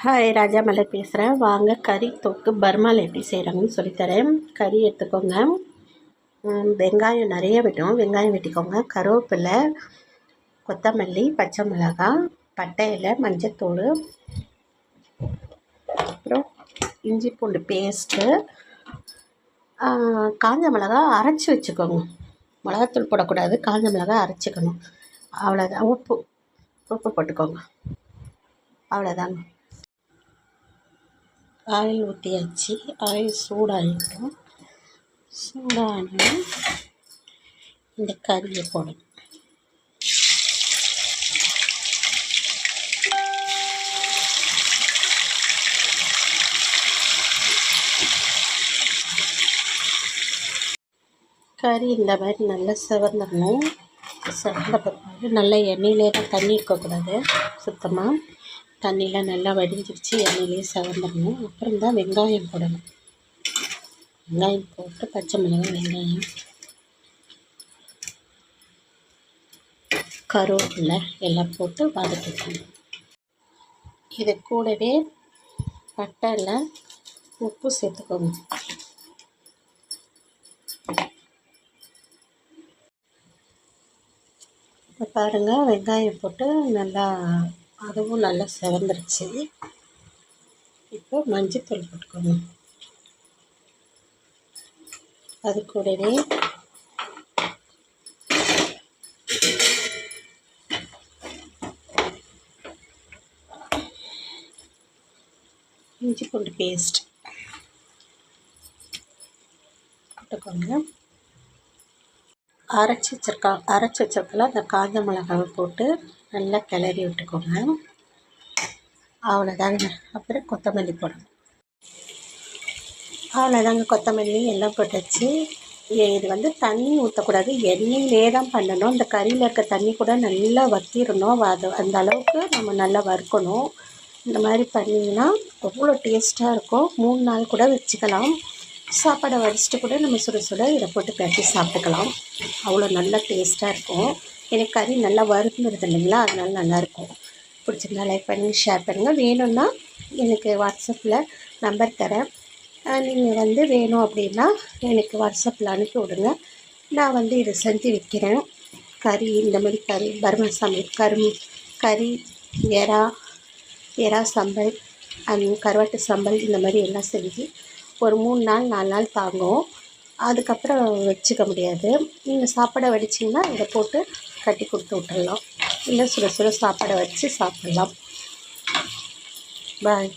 Hi ராஜா மலர் பேசுகிறேன் வாங்க கறி தொக்கு பர்மாவில் எப்படி செய்கிறாங்கன்னு சொல்லித்தரேன். கறி எடுத்துக்கோங்க. வெங்காயம் நிறைய வெட்டும் வெங்காயம் வெட்டிக்கோங்க. கருவேப்பிலை கொத்தமல்லி பச்சை மிளகாய் பட்டையில் மஞ்சத்தூள் அப்புறம் இஞ்சி பூண்டு பேஸ்ட்டு காஞ்ச மிளகா அரைச்சி வச்சுக்கோங்க. மிளகாத்தூள் போடக்கூடாது. காஞ்ச மிளகா அரைச்சிக்கணும். அவ்வளோதான் உப்பு உப்பு போட்டுக்கோங்க. அவ்வளோதாங்க ஆயில் ஊற்றியாச்சு ஆயில் சூடாகிடும் சூடான இந்த கறியை போடணும். கறி இந்த மாதிரி நல்லா செவந்துடணும் செவந்த பிறகு நல்லா எண்ணெயிலே தான் தண்ணி இருக்கக்கூடாது சுத்தமாக தண்ணியில் நல்லா வடிஞ்சிருச்சு எண்ணெயிலேயே செவந்துடணும் அப்புறம் தான் வெங்காயம் போடணும். வெங்காயம் போட்டு பச்சை மிளகாய் வெங்காயம் கருவேப்பிலை எல்லாம் போட்டு வதக்கிக்கணும் இது கூடவே பட்டையில் உப்பு சேர்த்துக்கோங்க. இப்போ பாருங்கள் வெங்காயம் போட்டு நல்லா அதுவும் நல்லா செவந்துருச்சு. இப்போ மஞ்சத்தூள் போட்டுக்கோங்க. அது கூடவே இஞ்சி பூண்டு பேஸ்ட் போட்டுக்கோங்க. அரைச்சி வச்சிருக்கா அரைச்சி வச்சிருக்கல அந்த காஞ்ச மிளகாவை போட்டு நல்லா கிளறி விட்டுக்கோங்க. அவ்வளோதாங்க அப்புறம் கொத்தமல்லி போடணும். அவ்வளோதாங்க கொத்தமல்லி எல்லாம் போட்டாச்சு. இது வந்து தண்ணி ஊற்றக்கூடாது எண்ணெயிலே தான் பண்ணணும். இந்த கறியில் இருக்க தண்ணி கூட நல்லா வற்றிடணும் அது அந்த அளவுக்கு நம்ம நல்லா வறுக்கணும். இந்த மாதிரி பண்ணிங்கன்னா அவ்வளோ டேஸ்ட்டாக இருக்கும். மூணு நாள் கூட வச்சுக்கலாம். சாப்பாடை வடிச்சிட்டு கூட நம்ம சுட சுட இதை போட்டு பேசி சாப்பிட்டுக்கலாம். அவ்வளோ நல்லா டேஸ்ட்டாக இருக்கும். எனக்கு கறி நல்லா வறுந்துருது இல்லைங்களா? அதனால நல்லாயிருக்கும். பிடிச்சிருந்தா லைக் பண்ணுங்கள் ஷேர் பண்ணுங்கள் வேணும்னா எனக்கு வாட்ஸ்அப்பில் நம்பர் தரேன். நீங்கள் வந்து வேணும் அப்படின்னா எனக்கு வாட்ஸ்அப்பில் அனுப்பி விடுங்க. நான் வந்து இதை செஞ்சு விற்கிறேன் கறி இந்த மாதிரி கறி பர்மா சமையல் கரும் கறி எறா எறா சம்பல் அண்ட் கருவாட்டு சம்பல் இந்த மாதிரி எல்லாம் செஞ்சு ஒரு மூணு நாள் நாலு நாள் தாங்கும். அதுக்கப்புறம் வச்சுக்க முடியாது. நீங்கள் சாப்பாடை வடிச்சிங்கன்னா இதை போட்டு கட்டி கொடுத்து விட்டுடலாம் இல்லை சுட சுட சாப்பாடை வச்சு சாப்பிட்லாம். பாய்